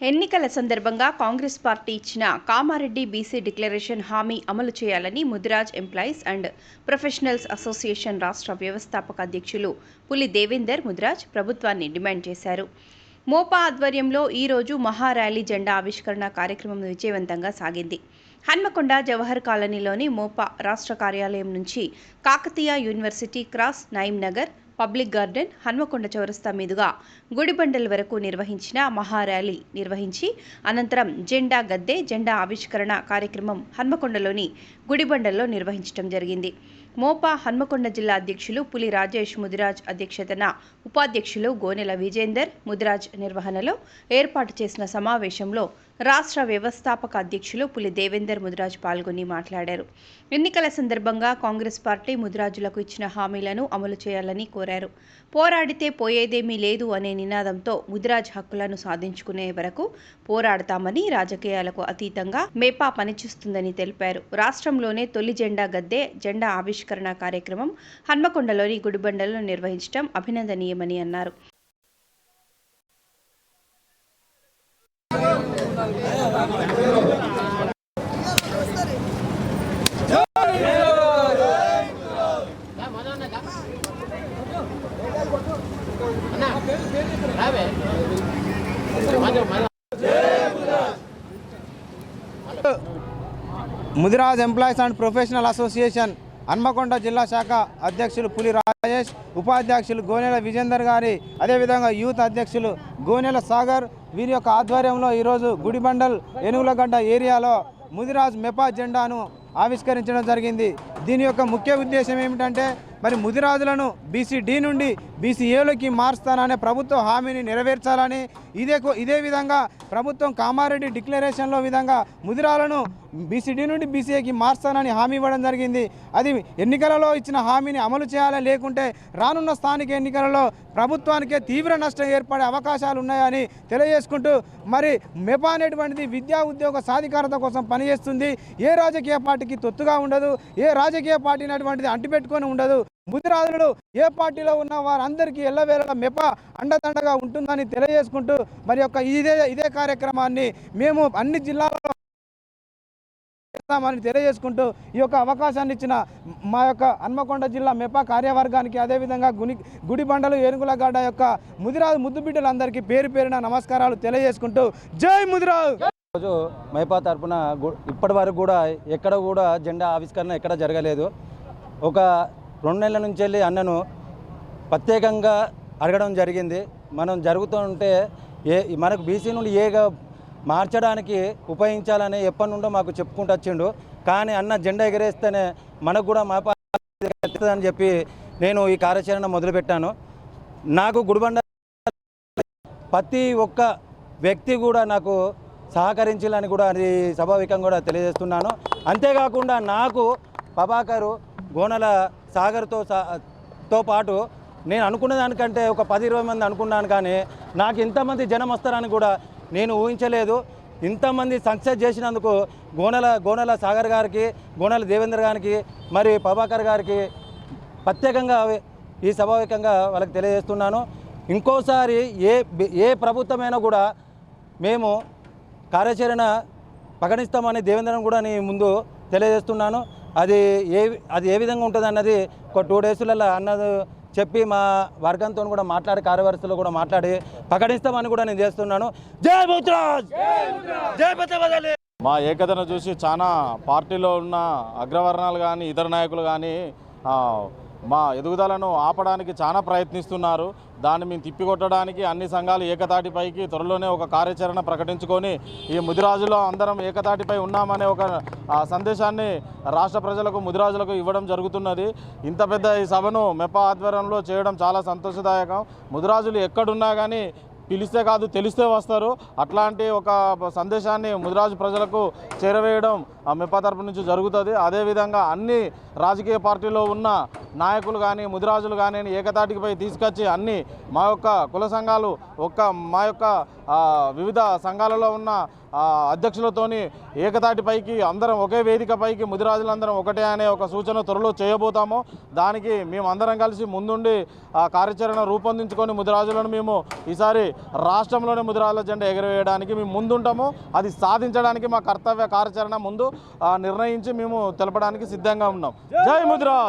ఎన్నికల సందర్భంగా కాంగ్రెస్ పార్టీ ఇచ్చిన కామారెడ్డి బీసీ డిక్లరేషన్ హామీ అమలు చేయాలని Mudiraj employees and professionals association రాష్ట్ర వ్యవస్థాపక అధ్యక్షులు పులి దేవేందర్ ముదిరాజ్ ప్రభుత్వాన్ని డిమాండ్ చేశారు. మోపా ఆధ్వర్యంలో ఈరోజు మహార్యాలీ జెండా ఆవిష్కరణ కార్యక్రమం విజయవంతంగా సాగింది. హన్మకొండ జవహర్ కాలనీలోని మోపా రాష్ట్ర కార్యాలయం నుంచి Kakatiya university cross Nayeem Nagar public garden Hanmakonda చౌరస్తా మీదుగా గుడిబండల్ వరకు నిర్వహించిన మహార్యాలీ నిర్వహించి అనంతరం జెండా గద్దె జెండా ఆవిష్కరణ కార్యక్రమం హన్మకొండలోని గుడిబండల్లో నిర్వహించడం జరిగింది. మోపా హన్మకొండ జిల్లా అధ్యక్షులు పులి రాజేష్ ముదిరాజ్ అధ్యక్షతన ఉపాధ్యక్షులు గోనెల విజేందర్ ముదిరాజ్ నిర్వహణలో ఏర్పాటు చేసిన సమావేశంలో రాష్ట్ర వ్యవస్థాపక అధ్యక్షులు పులి దేవేందర్ ముదిరాజ్ పాల్గొని మాట్లాడారు. ఎన్నికల సందర్భంగా కాంగ్రెస్ పార్టీ ముదిరాజులకు ఇచ్చిన హామీలను అమలు చేయాలని కోరారు. పోరాడితే పోయేదేమీ లేదు అనే నినాదంతో ముదిరాజ్ హక్కులను సాధించుకునే వరకు పోరాడతామని రాజకీయాలకు అతీతంగా మేపా పనిచేస్తుందని తెలిపారు. రాష్ట్రంలోనే తొలి జెండా గద్దె జెండా ఆవిష్కరణ కార్యక్రమం హన్మకొండలోని గుడిబండలో నిర్వహించడం అభినందనీయమని అన్నారు. Mudiraj employees and professional association Hanmakonda జిల్లా శాఖ అధ్యక్షులు పులి రాజేష్ ఉపాధ్యక్షులు గోనెల విజేందర్ గారి అదేవిధంగా యూత్ అధ్యక్షులు గోనెల సాగర్. వీరి యొక్క ఆధ్వర్యంలో ఈరోజు గుడిబండల్ ఏనుగులగడ్డ ఏరియాలో ముదిరాజ్ మెపా జెండాను ఆవిష్కరించడం జరిగింది. దీని యొక్క ముఖ్య ఉద్దేశం ఏమిటంటే మరి ముదిరాజులను బీసీ డి నుండి బీసీఏలోకి మారుస్తాననే ప్రభుత్వ హామీని నెరవేర్చాలని ఇదే కో- ఇదే విధంగా ప్రభుత్వం కామారెడ్డి డిక్లరేషన్లో విధంగా ముదిరాలను బీసీడీ నుండి బీసీఏకి మారుస్తానని హామీ ఇవ్వడం జరిగింది. అది ఎన్నికలలో ఇచ్చిన హామీని అమలు చేయాలని లేకుంటే రానున్న స్థానిక ఎన్నికలలో ప్రభుత్వానికే తీవ్ర నష్టం ఏర్పడే అవకాశాలు ఉన్నాయని తెలియజేసుకుంటూ మరి మెపా అనేటువంటిది విద్యా ఉద్యోగ సాధికారత కోసం పనిచేస్తుంది. ఏ రాజకీయ పార్టీకి తొత్తుగా ఉండదు ఏ రాజకీయ పార్టీ అటువంటిది అంటిపెట్టుకొని ఉండదు. ముదిరాజులు ఏ పార్టీలో ఉన్న వారందరికీ ఎల్లవేళ మెప అండదండగా ఉంటుందని తెలియజేసుకుంటూ మరి యొక్క ఇదే ఇదే కార్యక్రమాన్ని మేము అన్ని జిల్లాలలో చేస్తామని తెలియజేసుకుంటూ ఈ యొక్క అవకాశాన్ని ఇచ్చిన మా యొక్క హన్మకొండ జిల్లా మెపా కార్యవర్గానికి అదేవిధంగా గుని గుడిబండలు ఏనుగులగడ్డ యొక్క ముదిరాజు ముద్దు బిడ్డలందరికీ పేరు పేరున నమస్కారాలు తెలియజేసుకుంటూ జై ముదిరాజు! రోజు మైపా తరపున ఇప్పటి వరకు కూడా ఎక్కడ కూడా జెండా ఆవిష్కరణ ఎక్కడ జరగలేదు. ఒక రెండు నెలల నుంచి వెళ్ళి అన్నను ప్రత్యేకంగా అడగడం జరిగింది. మనం జరుగుతుంటే ఏ మనకు బీసీ నుండి ఏగా మార్చడానికి ఉపయోగించాలని ఎప్పటి నుండో మాకు చెప్పుకుంటూ వచ్చిండు. కానీ అన్న జెండా ఎగరేస్తేనే మనకు కూడా మైపా అని చెప్పి నేను ఈ కార్యాచరణ మొదలుపెట్టాను. నాకు గుడిబండ ప్రతి ఒక్క వ్యక్తి కూడా నాకు సహకరించాలని కూడా అది స్వాభావికంగా కూడా తెలియజేస్తున్నాను. అంతేకాకుండా నాకు ప్రభాకరు గోనల సాగర్తో తో పాటు నేను అనుకున్న దానికంటే ఒక పది ఇరవై మంది అనుకున్నాను కానీ నాకు ఇంతమంది జనం వస్తారని కూడా నేను ఊహించలేదు. ఇంతమంది సక్సెస్ చేసినందుకు గోనెల గోనెల సాగర్ గారికి గోనెల దేవేంద్ర గారికి మరి ప్రభాకర్ గారికి ప్రత్యేకంగా ఈ స్వాభావికంగా వాళ్ళకి తెలియజేస్తున్నాను. ఇంకోసారి ఏ ఏ ప్రభుత్వమైనా కూడా మేము కార్యాచరణ ప్రకటిస్తామని దేవేంద్రన్ కూడా నీ ముందు తెలియజేస్తున్నాను. అది ఏ అది ఏ విధంగా ఉంటుంది అన్నది ఒక టూ డేస్లలో అన్నది చెప్పి మా వర్గంతో కూడా మాట్లాడి కార్యవర్గంలో కూడా మాట్లాడి ప్రకటిస్తామని కూడా నేను చేస్తున్నాను. జై ముద్రాజ్ జై మా ఏకతను చూసి చాలా పార్టీలో ఉన్న అగ్రవర్ణాలు కానీ ఇతర నాయకులు కానీ మా ఎదుగుదలను ఆపడానికి చాలా ప్రయత్నిస్తున్నారు. దాన్ని మేము తిప్పికొట్టడానికి అన్ని సంఘాలు ఏకతాటిపైకి త్వరలోనే ఒక కార్యాచరణ ప్రకటించుకొని ఈ ముదిరాజులో అందరం ఏకతాటిపై ఉన్నామనే ఒక ఆ, సందేశాన్ని రాష్ట్ర ప్రజలకు ముదిరాజులకు ఇవ్వడం జరుగుతున్నది. ఇంత పెద్ద ఈ సభను మెప్ప ఆధ్వర్యంలో చేయడం చాలా సంతోషదాయకం. ముదిరాజులు ఎక్కడున్నా కానీ పిలిస్తే కాదు తెలిస్తే వస్తారు. అట్లాంటి ఒక సందేశాన్ని ముదిరాజు ప్రజలకు చేరవేయడం ఆ తరపు నుంచి జరుగుతుంది. అదేవిధంగా అన్ని రాజకీయ పార్టీలో ఉన్న నాయకులు కానీ ముదిరాజులు కానీ ఏకతాటికిపై తీసుకొచ్చి అన్ని మా యొక్క కుల సంఘాలు ఒక్క మా యొక్క వివిధ సంఘాలలో ఉన్న అధ్యక్షులతోని ఏకతాటిపైకి అందరం ఒకే వేదికపైకి ముదిరాజులందరం ఒకటే అనే ఒక సూచన త్వరలో చేయబోతాము. దానికి మేము అందరం కలిసి ముందుండి కార్యాచరణ రూపొందించుకొని ముదిరాజులను మేము ఈసారి రాష్ట్రంలోనే ముదిరాజుల జెండా ఎగరవేయడానికి మేము ముందుంటాము. అది సాధించడానికి మా కర్తవ్య కార్యాచరణ ముందు నిర్ణయించి మేము తెలపడానికి సిద్ధంగా ఉన్నాం. జై ముదిరాజ్!